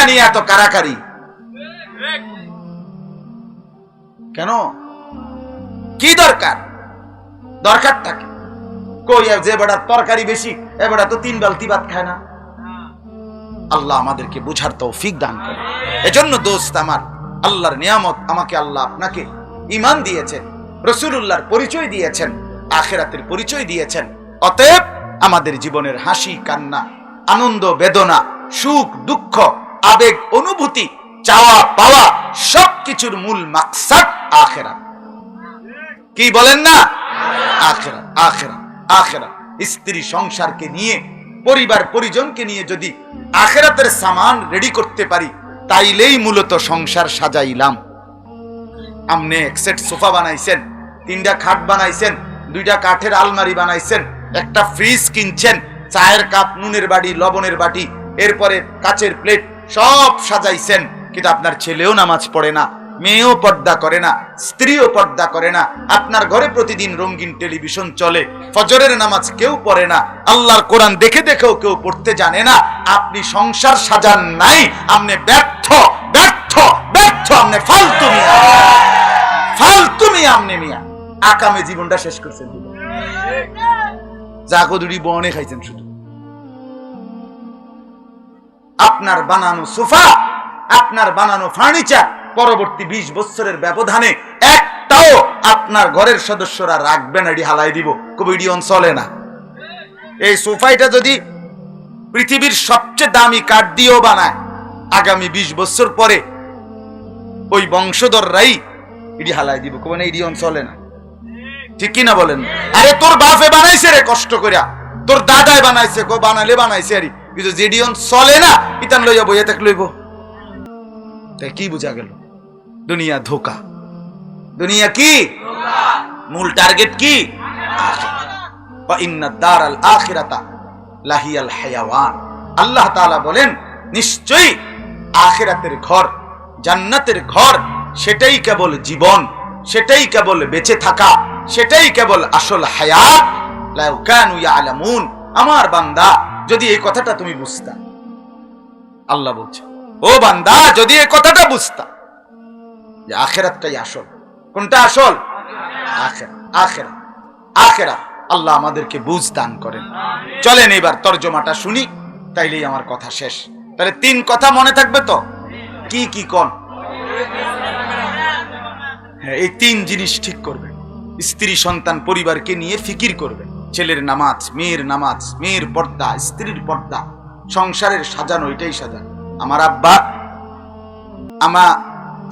দুনিয়া নিয়ে এত কারাকারি। কেন? কি দরকার? দরকারটা কি? কই যে বেড়ার তরকারি বেশি, এ বেড়া তো তিন বালতি ভাত খায় না। আল্লাহ আমাদেরকে বুঝার তৌফিক দান করে এজন্য দোস্ত আমার, আল্লাহর নিয়ামত আমাকে আল্লাহ আপনাকে ইমান দিয়েছেন, রসুলুল্লাহর পরিচয় দিয়েছেন, আখেরাতের পরিচয় দিয়েছেন। অতএব আমাদের জীবনের হাসি, কান্না, আনন্দ, বেদনা, সুখ, দুঃখ আবেগ, অনুভূতি, চাওয়া, পাওয়া, সবকিছুর মূল মাকসাদ আখেরা কি বলেন না? আখেরা আখেরা আখেরা স্ত্রী সংসারকে নিয়ে, পরিবার, পরিজনকে নিয়ে যদি আখেরাতের সামান রেডি করতে পারি, তাইলেই মূলত সংসার সাজাইলাম। আমনে এক সেট সোফা বানাইছেন, তিনটা খাট বানাইছেন, দুইটা কাঠের আলমারি বানাইছেন, একটা ফ্রিজ কিনছেন, চায়ের কাপ নুনের বাটি, লবণের বাটি, এরপরে কাচের প্লেট সব সাজাইছেন, কিন্তু আপনার ছেলেও নামাজ পড়ে না, মেয়েও পর্দা করে না, স্ত্রীও পর্দা করে না, আপনার ঘরে প্রতিদিন রঙিন টেলিভিশন চলে, ফজরের নামাজ কেউ পড়ে না, আল্লাহর কোরআন দেখে দেখেও কেউ পড়তে জানে না, আপনি সংসার সাজান নাই, আপনি ব্যর্থ ব্যর্থ ব্যর্থ আপনি, ফালতু মিয়া। ফালতু মিয়া আপনি মিয়া। আকামে জীবনটা শেষ করছেন। জাগো দুটি বনে খাইছেন শুধু। আপনার বানানো সোফা, আপনার বানানো ফার্নিচার পরবর্তী বিশ বছরের ব্যবধানে একটাও আপনার ঘরের সদস্যরা রাখবেন এটি হালাই দিব। কবিডি চলে না। এই সোফাইটা যদি পৃথিবীর সবচেয়ে দামি কাঠ দিয়েও বানায়, আগামী বিশ বছর পরে ওই বংশধররাই এটি হালাই দিব। কোন এটি চলে না। ঠিক কিনা বলেন? আরে তোর বাপে বানাইছে রে কষ্ট করিয়া তোর দাদাই বানাইছে কো বানাইলে বানাইছে আরে। কিন্তু জেডিয়ন চলে না, ইতান লইয়া বইয়া থাক লইব। তাই কি বুঝা গেল? দুনিয়া ধোকা। দুনিয়া কি? মূল টার্গেট কি? আল্লাহ তাআলা বলেন, নিশ্চয়ই আখিরাতের ঘর, জান্নাতের ঘর, সেটাই কেবল জীবন, সেটাই কেবল বেঁচে থাকা, সেটাই কেবল আসল হায়াত। আমার বান্দা যদি এই কথাটা তুমি বুঝতা। আল্লাহ বলছে, ও বান্দা, যদি এই কথাটা বুঝতা, যে আখেরাতটাই আসল, কোনটা আসল? আখের, আখেরা আখেরা। আল্লাহ আমাদেরকে বুঝ দান করেন। চলেন এবার তর্জমাটা শুনি, তাইলেই আমার কথা শেষ। তাহলে তিন কথা মনে থাকবে তো? কি কি কোন? হ্যাঁ এই তিন জিনিস ঠিক করবেন। স্ত্রী, সন্তান, পরিবারকে নিয়ে ফিকির করবেন। ছেলের নামাজ, মেয়ের নামাজ, মেয়ের পর্দা, স্ত্রীর পর্দা, সংসারের সাজানো, এটাই সাজানো। আমার আব্বা, আমা,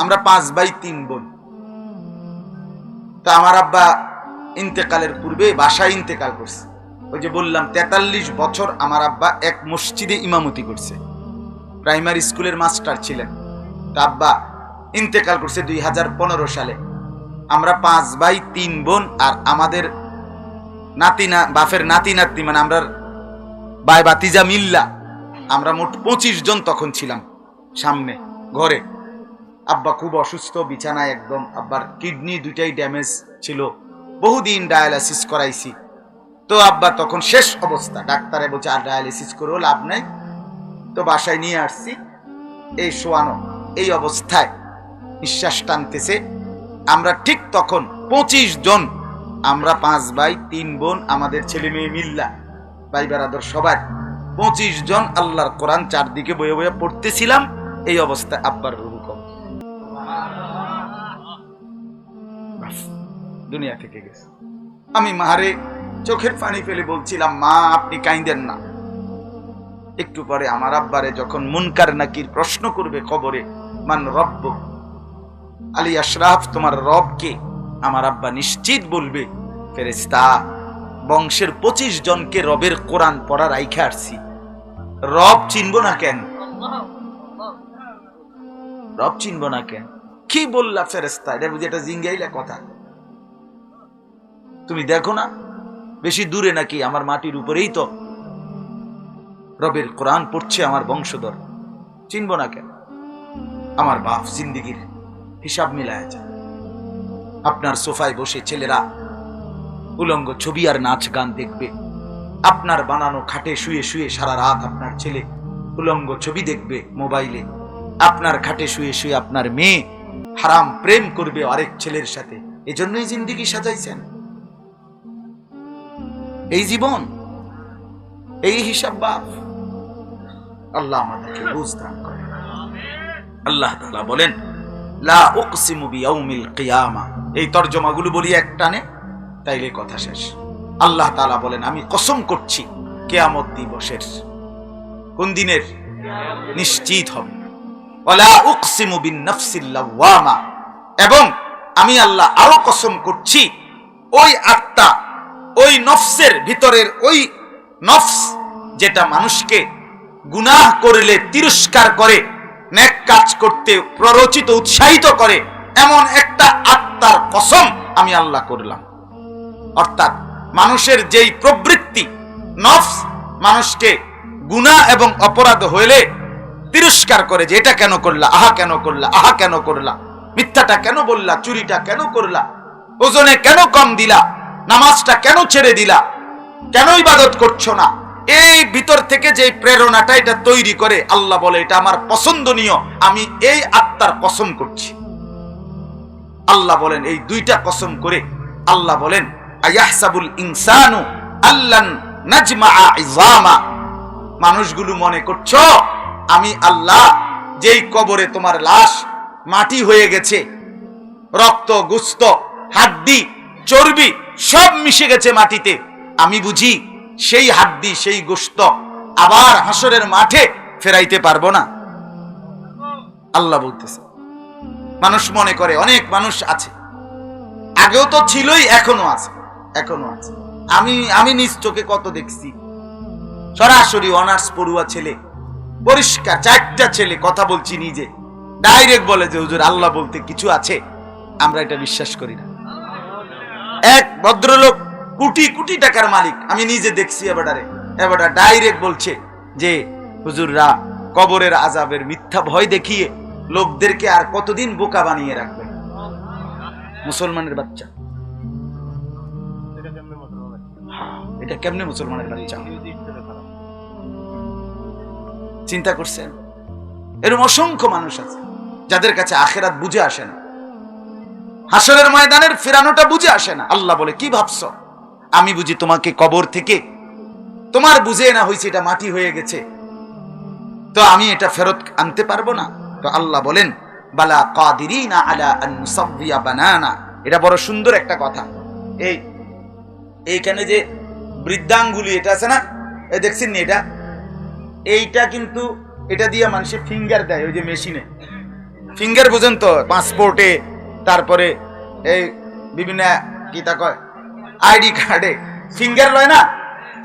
আমরা পাঁচ বাই তিন বোন। তা আমার আব্বা ইন্তেকালের পূর্বে বাসায় ইন্তেকাল করছে। ওই যে বললাম, তেতাল্লিশ বছর আমার আব্বা এক মসজিদে ইমামতি করছে। প্রাইমারি স্কুলের মাস্টার ছিলেন। তা আব্বা ইন্তেকাল করছে দুই হাজার পনেরো সালে। আমরা পাঁচ বাই তিন বোন আর আমাদের নাতি না, বাপের নাতি, নাতনি মানে আমরা বাই বাতিজা মিল্লা, আমরা মোট পঁচিশ জন তখন ছিলাম সামনে, ঘরে। আব্বা খুব অসুস্থ, বিছানায় একদম, আব্বার কিডনি দুইটাই ড্যামেজ ছিল। বহুদিন ডায়ালাইসিস করাইছি। তো আব্বা তখন শেষ অবস্থা, ডাক্তারে বলছে, আর ডায়ালিসিস করেও লাভ নাই, তো বাসায় নিয়ে আসছি। এই শোয়ানো, এই অবস্থায় নিঃশ্বাস টানতেছে। আমরা ঠিক তখন পঁচিশ জন আমরা পাঁচ ভাই, তিন বোন, আমাদের ছেলে মেয়ে মিল্লা ভাই বেড়াদর সবার। পঁচিশ জন আল্লাহর কোরআন চারদিকে বয়ে বয়ে পড়তেছিলাম, এই অবস্থায় আব্বার রুহু কম দুনিয়া থেকে গেছে। আমি মাহারে চোখের পানি ফেলে বলছিলাম, মা, আপনি কাইন্দেন না। একটু পরে আমার আব্বারে যখন মুনকার নাকির প্রশ্ন করবে কবরে, মান রব্ব আলী আশরাফ, তোমার রবকে কে? আমার আব্বা নিশ্চিত বলবে ফেরেস্তা বংশের পঁচিশ জনকে রবের কোরআন পড়া রাইখে আসছি রব চিনব না কেন? রব চিনব না কেন? কি বললা ফেরেস্তা এটা বুঝি এটা জিঙ্গাইলা কথা। তুমি দেখো না? বেশি দূরে নাকি? আমার মাটির উপরেই তো। রবের কোরআন পড়ছে আমার বংশধর। চিনব না কেন? আমার বাপ জিন্দিগির হিসাব মিলায় যায়। আপনার সোফায় বসে ছেলেরা উলঙ্গ ছবি আর নাচ গান দেখবে। আপনার বানানো খাটে শুয়ে শুয়ে সারা রাত আপনার ছেলে উলঙ্গ ছবি দেখবে মোবাইলে। আপনার খাটে শুয়ে শুয়ে আপনার মেয়ে হারাম প্রেম করবে আরেক ছেলের সাথে। এজন্যই জিন্দিগি সাজাইছেন। এই জীবন, এই হিসাব বাপ। আল্লাহ আমাদেরকে বুঝদান করে আল্লাহ তাআলা বলেন লা উকসিমু বিয়াউমিল কিয়ামা। এই তরজমাগুলো বলি এক টানে, তাইলে কথা শেষ। আল্লাহ তাআলা বলেন, আমি কসম করছি, কিয়ামত দিবসের, কোন দিনের? নিশ্চিত হবে। ওয়ালা উকসিমু বিন নাফসিল এবং আমি আল্লাহ আরও কসম করছি, ওই আত্মা, ওই নফসের ভিতরের ওই নফস, যেটা মানুষকে গুনাহ করলে তিরস্কার করে নেক কাজ করতে, প্ররোচিত, উৎসাহিত করে, এমন একটা আত্মার কসম আমি আল্লাহ করলাম। অর্থাৎ মানুষের যেই প্রবৃত্তি, নফস মানুষকে গুনাহ এবং অপরাধ হইলে তিরস্কার করে যে, এটা কেন করলা? আহা কেন করলা? আহা কেন করলা? মিথ্যাটা কেন বললা? চুরিটা কেন করলা? ওজনে কেন কম দিলা? নামাজটা কেন ছেড়ে দিলা? কেন ইবাদত করছ না? এই ভিতর থেকে যে প্রেরণাটা এটা তৈরি করে, আল্লাহ বলে, এটা আমার পছন্দনীয়, আমি এই আত্মার কসম করছি। আল্লাহ বলেন, এই দুইটা কসম করে আল্লাহ বলেন, আয়াহসাবুল ইনসানু আল্লান নাজমা মানুষগুলো মনে করছ, আমি আল্লাহ, যেই কবরে তোমার লাশ, মাটি হয়ে গেছে, রক্ত, গুস্ত, হাড্ডি, চর্বি সব মিশে গেছে মাটিতে। আমি বুঝি সেই হাড্ডি, সেই গোস্ত আবার হাসরের মাঠে ফেরাইতে পারব না। আল্লাহ বলতেছে, মানুষ মনে করে, অনেক মানুষ আছে। আগেও তো ছিলই, এখনও আছে এখনও আছে। আমি আমি নিজ চোখে কত দেখছি। সরাসরি অনার্স পড়ুয়া ছেলে, পরিষ্কার, চারটা ছেলে কথা বলছি নিজে। ডাইরেক্ট বলে যে, হুজুর, আল্লাহ বলতে কিছু আছে? আমরা এটা বিশ্বাস করি না। এক ভদ্রলোক কোটি কোটি টাকার মালিক। আমি নিজে দেখছি এবারে। এবারে ডাইরেক্ট বলছে যে হুজুররা কবরের আজাবের মিথ্যা ভয় দেখিয়ে লোকদেরকে আর কতদিন বোকা বানিয়ে রাখবে? মুসলমানের বাচ্চা। হ্যাঁ, এটা কেমনে মুসলমানের বাচ্চা? চিন্তা করছেন? এরকম অসংখ্য মানুষ আছে যাদের কাছে আখেরাত বুঝে আসে না। হাসরের ময়দানের ফেরানোটা বুঝে আসে না। আল্লাহ বলে কি ভাবছ? আমি বুঝি তোমাকে কবর থেকে তোমার বুঝে না হয়েছে এটা মাটি হয়ে গেছে। তো আমি এটা ফেরত আনতে পারব না। তো আল্লাহ বলেন, বালা কাদিরিনা আলা আন নুসাব্বিয়া বানানা। এটা বড় সুন্দর একটা কথা। এই, এইখানে যে বৃদ্ধাঙ্গুলি এটা আছে না? এই দেখছেন নি এটা? এইটা কিন্তু এটা দিয়ে মানুষের ফিঙ্গার দেয় ওই যে মেশিনে। ফিঙ্গার বুঝেন তো পাসপোর্টে তারপরে এই বিভিন্ন কি তা কয়? আইডি কার্ডে। ফিঙ্গার লয় না?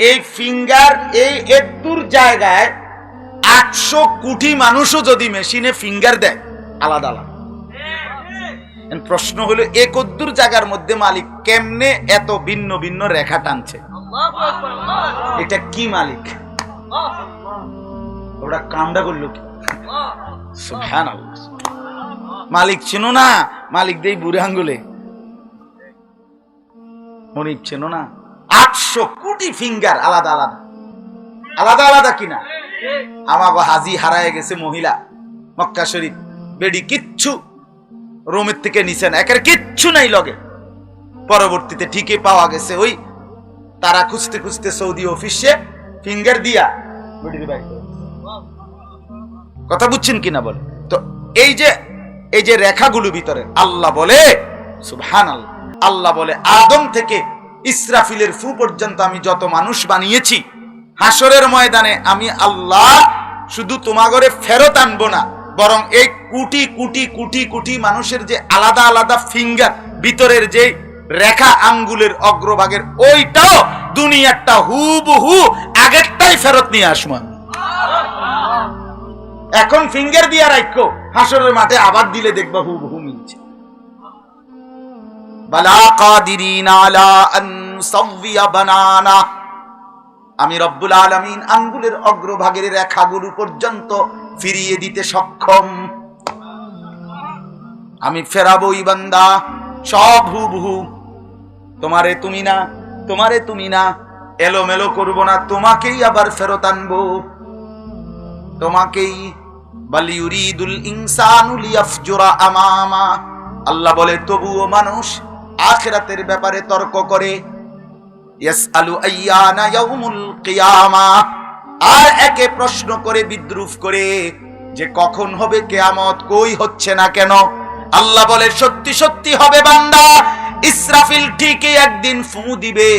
এই ফিঙ্গার এই এত্তুর জায়গায় আটশো কোটি মানুষও যদি মেশিনে ফিঙ্গার দেয়, আলাদা আলাদা। প্রশ্ন হলো একদ্দুর জায়গার মধ্যে মালিক কেমনে এত ভিন্ন ভিন্ন রেখা টানছে? এটা কি মালিক? ওরা কামটা করল কি? মালিক চেনো না? মালিক দেই বুড়ে আঙ্গুলে। মনিব চেনো না আটশো কোটি ফিঙ্গার আলাদা আলাদা। আলাদা আলাদা কিনা? আমাকে হাজি হারায় গেছে মহিলা, মক্কা শরীফ, বেডি কিচ্ছু রোমের থেকে নিচে না, একের কিচ্ছু নাই লগে। পরবর্তীতে ঠিকই পাওয়া গেছে ওই তারা খুঁজতে খুঁজতে সৌদি অফিসে ফিঙ্গার দিয়া কথা বুঝছেন কিনা বলে তো এই যে এই যে রেখাগুলো ভিতরে, আল্লাহ বলে সুবহান আল্লাহ বলে, আদম থেকে ইসরাফিলের ফু পর্যন্ত আমি যত মানুষ বানিয়েছি হাসরের ময়দানে আমি আল্লাহ শুধু তোমাগরে ফেরত আনব না, বরং এই কোটি কোটি কোটি কোটি মানুষের যে আলাদা আলাদা ফিঙ্গার ভিতরের যে রেখা আঙ্গুলের অগ্রভাগের, ওইটাও দুনিয়ারটা হুবহু আগেরটাই ফেরত নিয়ে আসব এখন ফিঙ্গার দিয়া রাখো হাসরের মাঠে আবার দিলে দেখবা হু আমি রব্বুল আলামিন আঙ্গুলের অগ্রভাগের রেখাগুলো পর্যন্ত ফিরিয়ে দিতে সক্ষম। আমি ফেরাবই বান্দা, সব হুবহু। তোমারে তুমি না, তোমারে তুমি না, এলোমেলো করব না, তোমাকেই আবার ফেরত আনব। তোমাকেই, বাল ইউরিদুল ইনসানু লিয়াফজুরা আমামা। আল্লাহ বলে, তবুও মানুষ আখিরাতের ব্যাপারে তর্ক করে। আর একে প্রশ্ন করে, বিদ্রুপ করে যে কখন হবে, কেয়ামত কই হচ্ছে না কেন? আল্লাহ বলে, সত্যি সত্যি হবে বান্দা, ইসরাফিল ঠিকই একদিন ফু দিবে,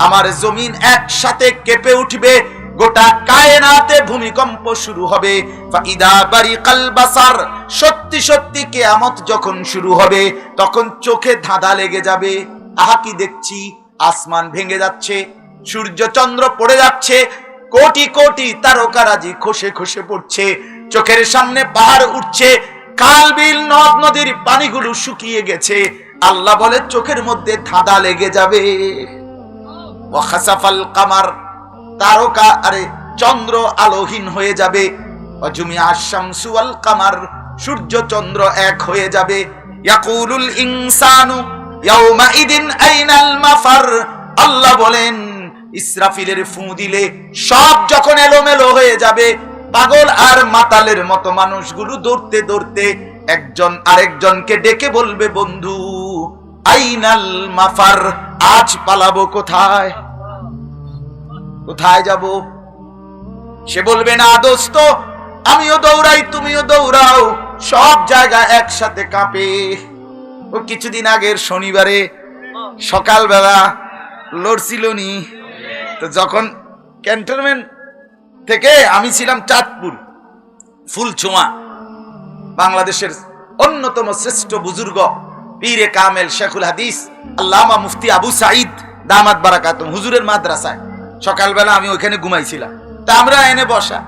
আমার জমিন একসাথে কেঁপে উঠবে গোটা কায়নাতে ভূমিকম্প শুরু হবে। ফাইদা বারিকাল বাসার, সত্যি সত্যি কেয়ামত যখন শুরু হবে, তখন চোখে ধাঁধা লেগে যাবে। আহা, কি দেখছি? আসমান ভেঙে যাচ্ছে, সূর্য চন্দ্র পড়ে যাচ্ছে, কোটি কোটি তারকারাজি খসে খসে পড়ছে, চোখের সামনে পাহাড় উঠছে, কাল বিল নদ নদীর পানিগুলো শুকিয়ে গেছে। আল্লাহ বলে, চোখের মধ্যে ধাঁধা লেগে যাবে। ওয়াখাসাফাল কামার তারকা আরে চন্দ্র আলোহীন হয়ে যাবে। অজুমি আল কামার, সূর্য চন্দ্র এক হয়ে যাবে। ইয়াকুলুল ইনসানু ইয়াউমাইদিন আইনাল মাফার। আল্লাহ বলেন, ইসরাফিলের ফু দিলে সব যখন এলোমেলো হয়ে যাবে, পাগল আর মাতালের মতো মানুষগুলো দৌড়তে দৌড়তে একজন আরেকজনকে ডেকে বলবে, বন্ধু, আইনাল মাফার, আজ পালাবো কোথায়? কোথায় যাব? সে বলবে, না দোস্ত, আমিও দৌড়াই, তুমিও দৌড়াও, সব জায়গা একসাথে কাঁপে। ও কিছুদিন আগের শনিবারে সকালবেলা লড়ছিল নি। তো যখন ক্যান্টনমেন্ট থেকে আমি ছিলাম চাঁদপুর ফুলছোঁয়া বাংলাদেশের অন্যতম শ্রেষ্ঠ বুজুর্গ পীরে কামেল শেখুল হাদিস, আল্লামা মুফতি আবু সাইদ দামাত বারাকাতুম, হুজুরের মাদ্রাসায়। সকালবেলা আমি ওইখানে ঘুমাইছিলাম। তা আমরা এনে বসা।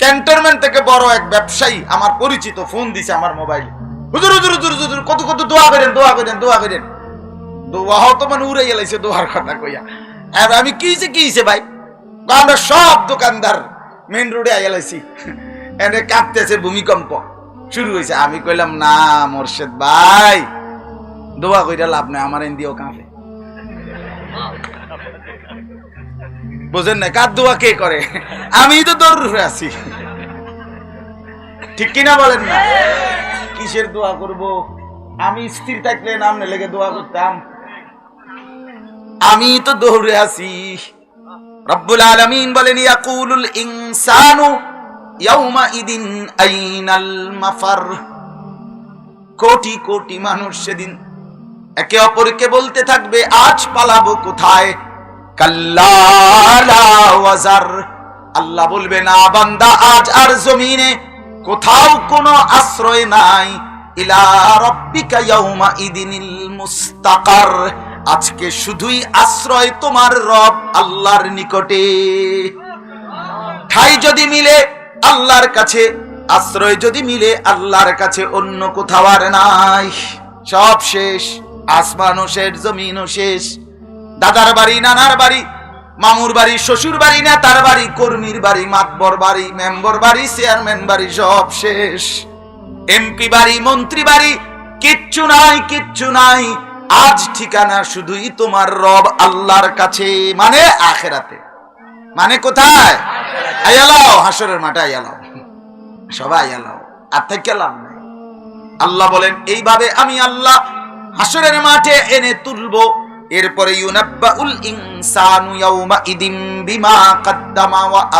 ক্যান্টনমেন্ট থেকে বড় এক ব্যবসায়ী আমার পরিচিত ফোন দিছে আমার মোবাইলে। হুজুর হুজুর হুজুর হুজুর, কত কত দোয়া করেন দোয়া করেন দোয়া করেন। দোয়া তো মানে উড়ে গেলাইছে দোয়ার কথা কইয়া। আর আমি কিছে কিছে ভাই? আমরা সব দোকানদার মেন রোডে আইলাইছি এনে কাঁপতেছে ভূমিকম্প। শুরু হয়েছে আমি কইলাম, না, মোর্শেদ ভাই, দোয়া কইরা লাভ নাই, আমার এন দিয়েও কাঁপে বোঝেন না, কার দোয়া কে করে? আমি তো দৌড় হয়ে আছি। ঠিক কিনা বলেন না? কিসের দোয়া করব? আমি স্থির থাকলে নামনে লেগে দোয়া করতাম। আমি তো দৌড়ে আছি। রব্বুল আলামিন বলেন, ইয়াকুলুল ইনসানু ইয়াউমা ইদিন আইনাল মাফার। কোটি কোটি মানুষ সেদিন একে অপরকে বলতে থাকবে, আজ পালাবো কোথায়? আল্লাহ বলবে, না বান্দা, আজ আর জমিনে কোথাও কোনো আশ্রয় নাই। ইলা রব্বিকা ইয়াউমা ইদিনিল মুস্তাকার। আজকে শুধুই আশ্রয় তোমার রব আল্লাহর নিকটে। ঠাই যদি মিলে আল্লাহর কাছে, আশ্রয় যদি মিলে আল্লাহর কাছে, অন্য কোথাও আর নাই। সব শেষ, আসমানও শেষ, জমিনও শেষ। দাদার বাড়ি, নানার বাড়ি, মামুর বাড়ি, শ্বশুর বাড়ি না তার বাড়ি, কর্মীর বাড়ি, মাতবর বাড়ি, মেম্বর বাড়ি, চেয়ারম্যান বাড়ি, সব শেষ। এমপি বাড়ি, মন্ত্রী বাড়ি, কিচ্ছু নাই কিচ্ছু নাই। আজ ঠিকানা শুধুই তোমার রব আল্লাহর কাছে মানে আখেরাতে। মানে কোথায়? আয়ালাও, হাসরের মাঠে আয়ালাও। সবাই আয়ালাও, আর থেকে লাভ নাই। আল্লাহ বলেন, এইভাবে আমি আল্লাহ হাসরের মাঠে এনে তুলবো। এরপরে ইউনাব্বাউল ইদিম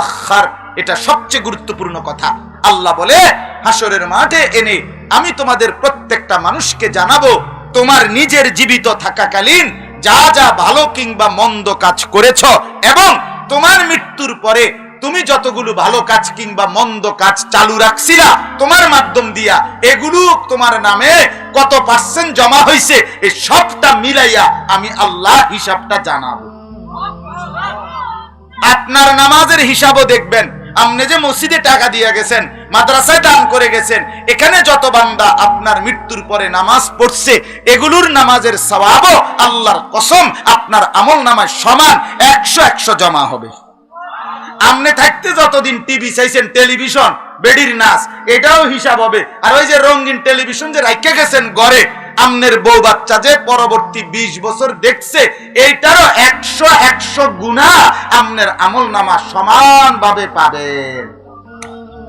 আখার এটা সবচেয়ে গুরুত্বপূর্ণ কথা। আল্লাহ বলে হাসরের মাঠে এনে আমি তোমাদের প্রত্যেকটা মানুষকে জানাব, তোমার নিজের জীবিত থাকাকালীন যা যা ভালো কিংবা মন্দ কাজ করেছ এবং তোমার মৃত্যুর পরে তুমি যতগুলো ভালো কাজ কিংবা মন্দ কাজ চালু রাখছিলা, তোমার মাধ্যম দিয়া এগুলো তোমার নামে কত পার্সেন্ট জমা হয়েছে এই সবটা মিলাইয়া আমি আল্লাহ হিসাবটা জানাব। আপনার নামাজের হিসাবও দেখবেন আপনি যে মসজিদে টাকা দিয়ে গেছেন, মাদ্রাসায় দান করে গেছেন, এখানে যত বান্দা আপনার মৃত্যুর পরে নামাজ পড়ছে, এগুলোর নামাজের সওয়াবও আল্লাহর কসম, আপনার আমল নামায় সমান একশো একশো জমা হবে। আমনে থাকতে যতদিন টিভি চাইছেন, টেলিভিশন, বেডির নাচ, এটাও হিসাব হবে। আর ওই যে রঙিন টেলিভিশন যে রাইখে গেছেন গড়ে আমনের বউ বাচ্চা যে পরবর্তী ২০ বছর দেখছে, এইটারও একশো একশো গুণা আমনের আমল নামা সমান ভাবে পাবেন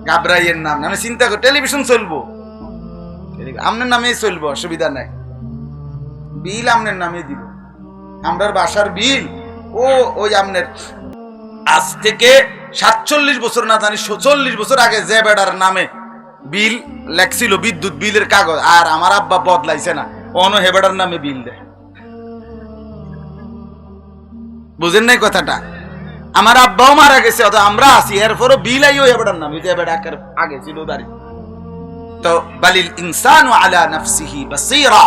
গাবরাইয়ের নাম আমি চিন্তা করি, টেলিভিশন চলবো। আমনের নামেই চলবো, অসুবিধা নাই। বিল আমনের নামে দিব। আমরার বাসার বিল, ও, ওই আমনের আজ থেকে সাতচল্লিশ বছর না জানি, চল্লিশ বছর আগে যে বেড়ার নামে বিল লেখছিল, বিদ্যুৎ বিলের কাগজ, আর আমার আব্বা বদলাইছে না। অন হে বেড়ার নামে বিল দেয়। বুঝেন নাই কথাটা? আমার আব্বাও মারা গেছে অত আমরা আছি, এরপরও বিল আইও হে বেড়ার নামে, যে বেড়া আগে ছিল দাঁড়ি। তো বালিল ইনসান আলা নাফসিহি বাসীরা,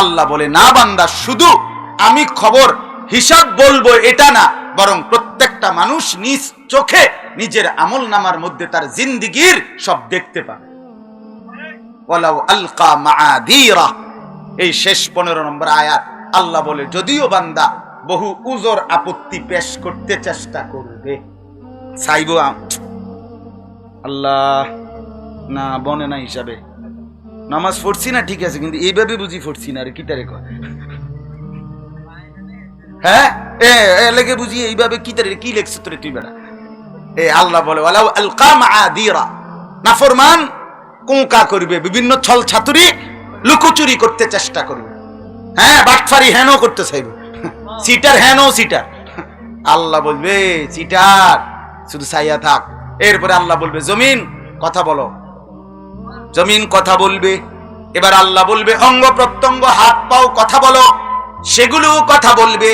আল্লাহ বলে, না বান্দা, শুধু আমি খবর, হিসাব বলব, এটা না বরং প্রত্যেকটা মানুষ নিজ চোখে নিজের আমল নামার মধ্যে তার জিন্দিগির সব দেখতে পাবে। এই শেষ পনেরো নম্বর আয়াত আল্লাহ বলে, যদিও বান্দা বহু উজোর আপত্তি পেশ করতে চেষ্টা করবে। চাইব আল্লাহ, না, বনে না হিসাবে। নামাজ পড়ছি না, ঠিক আছে, কিন্তু এইভাবে বুঝি পড়ছি না রে কি তারে কয়? হ্যাঁ? এ লেগে বুঝি এইভাবে কি কি লেখছ তোরে তুই বেড়া এ, আল্লাহ বলে নাফরমান, কুঙ্কা করবে, বিভিন্ন ছল ছাতুরি লুকোচুরি করতে চেষ্টা করবে। হ্যাঁ বাটফারি হেন করতে চাইবে। সিটার হেন সিটার। আল্লাহ বলবে সিটার, শুধু সাইয়া থাক। এরপরে আল্লাহ বলবে, জমিন, কথা বলো। জমিন কথা বলবে। এবার আল্লাহ বলবে, অঙ্গ প্রত্যঙ্গ, হাত পাও, কথা বলো। সেগুলোও কথা বলবে।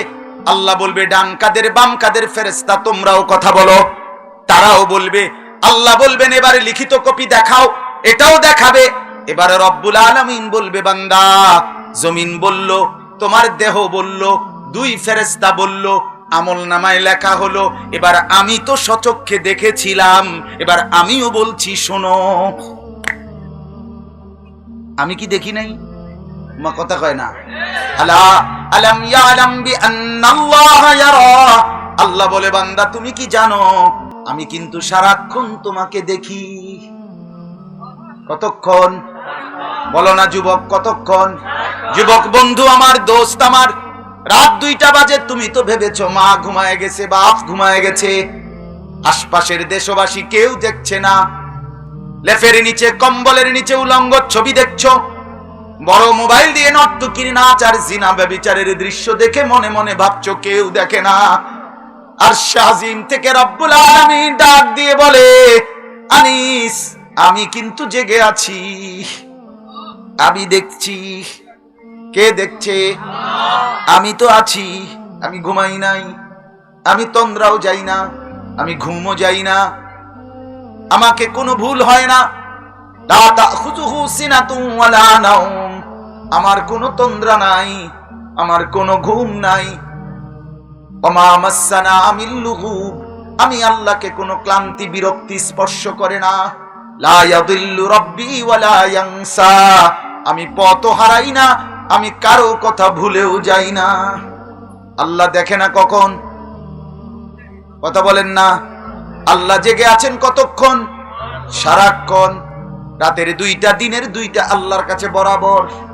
আল্লাহ বলবে, ডান কাদের, বাম কাদের ফেরেস্তা তোমরাও কথা বলো। তারাও বলবে, আল্লাহ বলবেন, এবারে লিখিত কপি দেখাও, এটাও দেখাবে। এবারে রব্বুল আলামিন বলবে, বান্দা, জমিন বলল, তোমার দেহ বলল, দুই ফেরেস্তা বলল, আমল নামায় লেখা হলো, এবার আমি তো সচক্ষে দেখেছিলাম, এবার আমিও বলছি, শোনো। আমি কি দেখি নাই? মা কথা কয় না। আলা আলাম ইয়ারা। আল্লাহ বলে, বান্দা, তুমি কি জানো? আমি কিন্তু সারাক্ষণ তোমাকে দেখি। কতক্ষণ? বলো না, যুবক, কতক্ষণ? যুবক বন্ধু আমার, দোস্ত আমার, রাত দুইটা বাজে, তুমি তো ভেবেছো, মা ঘুমায় গেছে, বাপ ঘুমায় গেছে। আশপাশের দেশবাসী কেউ দেখছে না। লেফের নিচে, কম্বলের নিচে উলঙ্গ ছবি দেখছ। বড় মোবাইল দিয়ে নর্তকির নাচ আর জিনা ব্যবিচারের দৃশ্য দেখে মনে মনে ভাবছ কেউ দেখে না। আর শাহিম থেকে রব্বুল আলামিন ডাক দিয়ে বলে, আনিস, আমি কিন্তু জেগে আছি। আমি দেখছি। কে দেখছে? আমি তো আছি। আমি ঘুমাই নাই। আমি তন্দ্রাও যাই না। আমি ঘুমও যাই না। আমাকে কোনো ভুল হয় না। লা তাখুযুহু সিনাতুন ওয়ালা নাওম। আমার কোনো তন্দ্রা নাই, আমার কোনো ঘুম নাই। আমি আল্লাহকে কোনো ক্লান্তি, বিরক্তি স্পর্শ করে না। আমি পথ হারাই না, আমি কারও কথা ভুলেও যাই না। আল্লাহ দেখে না কখন? কথা বলেন না। আল্লাহ জেগে আছেন কতক্ষণ? সারাক্ষণ। রাতের দুইটা, দিনের দুইটা আল্লাহর কাছে বরাবর।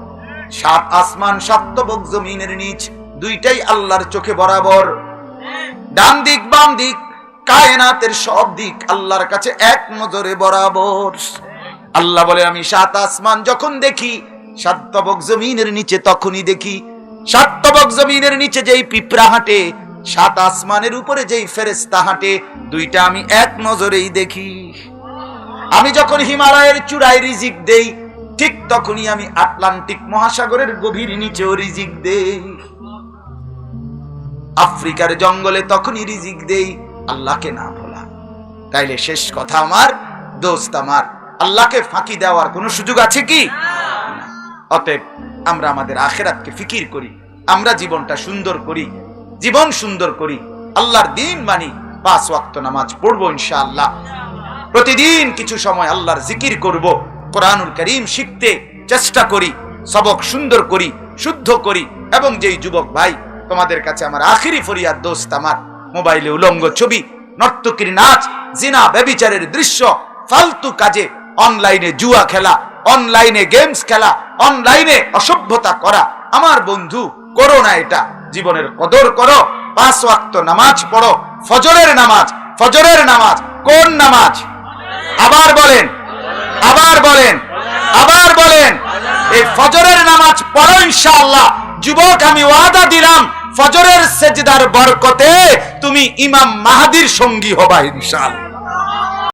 সাত আসমান সাতবক জমিনের নিচ, দুইটাই আল্লাহর চোখে বরাবর। ডান দিক, বাম দিক, কায়নাতের সব দিক আল্লাহর কাছে এক নজরে বরাবর। আল্লাহ বলে, আমি সাত আসমান যখন দেখি সাতবক জমিনের নিচে তখনই দেখি। সাতবক জমিনের নিচে যেই পিঁপড়া হাঁটে, সাত আসমানের উপরে যেই ফেরেস্তা হাঁটে, দুইটা আমি এক নজরেই দেখি। আমি যখন হিমালয়ের চূড়ায় রিজিক দেই ঠিক তখনই আমি আটলান্টিক মহাসাগরের গভীর নিচেও রিজিক দেই। আফ্রিকার জঙ্গলে তখনই রিজিক দেই, আল্লাহকে না ভোলা। তাইলে শেষ কথা আমার, দোস্ত আমার, আল্লাহকে ফাঁকি দেওয়ার কোনো সুযোগ আছে কি। অতএব আমরা আমাদের আখেরাতকে ফিকির করি, আমরা জীবনটা সুন্দর করি, জীবন সুন্দর করি, আল্লাহর দিন মানি, পাঁচ ওয়াক্ত নামাজ পড়ব ইনশাআল্লাহ। প্রতিদিন কিছু সময় আল্লাহর জিকির করব কোরআনুল করিম শিখতে চেষ্টা করি, সবক সুন্দর করি, শুদ্ধ করি, এবং যেই যুবক ভাই, তোমাদের কাছে আমার আখিরি ফরিয়াদ দোস্ত আমার, মোবাইলে উলঙ্গ ছবি, নর্তকীর নাচ, জিনা ব্যবিচারের দৃশ্য, ফালতু কাজে, অনলাইনে জুয়া খেলা, অনলাইনে গেমস খেলা, অনলাইনে অসভ্যতা করা, আমার বন্ধু করো না এটা, জীবনের কদর করো, পাঁচ ওয়াক্ত নামাজ পড়ো, ফজরের নামাজ ফজরের নামাজ, কোন নামাজ? আবার বলেন আবার বলেন আবার বলেন, এই ফজরের নামাজ পড়ো ইনশাআল্লাহ। যুবক, আমি ওয়াদা দিলাম, ফজরের সেজদার বরকতে তুমি ইমাম মাহাদির সঙ্গী হবা ইনশাআল্লাহ।